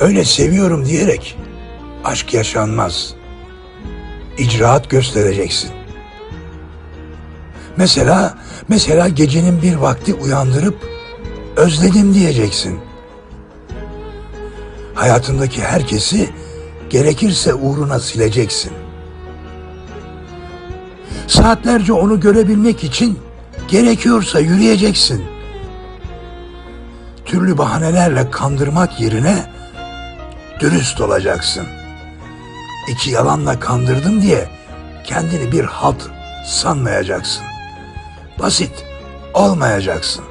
Öyle seviyorum diyerek aşk yaşanmaz. İcraat göstereceksin. Mesela, mesela gecenin bir vakti uyandırıp özledim diyeceksin. Hayatındaki herkesi gerekirse uğruna sileceksin. Saatlerce onu görebilmek için gerekiyorsa yürüyeceksin. Türlü bahanelerle kandırmak yerine dürüst olacaksın. İki yalanla kandırdım diye kendini bir halt sanmayacaksın. Basit olmayacaksın.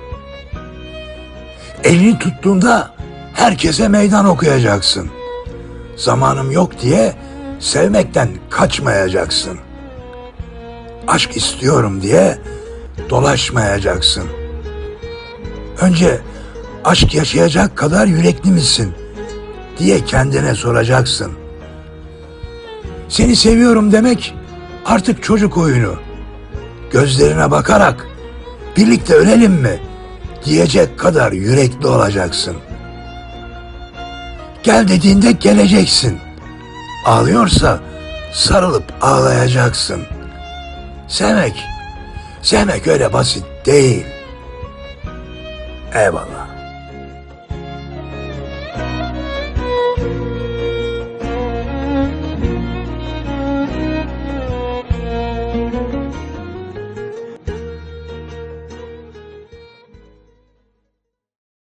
Elini tuttuğunda herkese meydan okuyacaksın. Zamanım yok diye sevmekten kaçmayacaksın. Aşk istiyorum diye dolaşmayacaksın. Önce aşk yaşayacak kadar yürekli misin diye kendine soracaksın. Seni seviyorum demek artık çocuk oyunu. Gözlerine bakarak birlikte ölelim mi diyecek kadar yürekli olacaksın. Gel dediğinde geleceksin. Ağlıyorsa sarılıp ağlayacaksın. Sevmek, sevmek öyle basit değil. Eyvallah.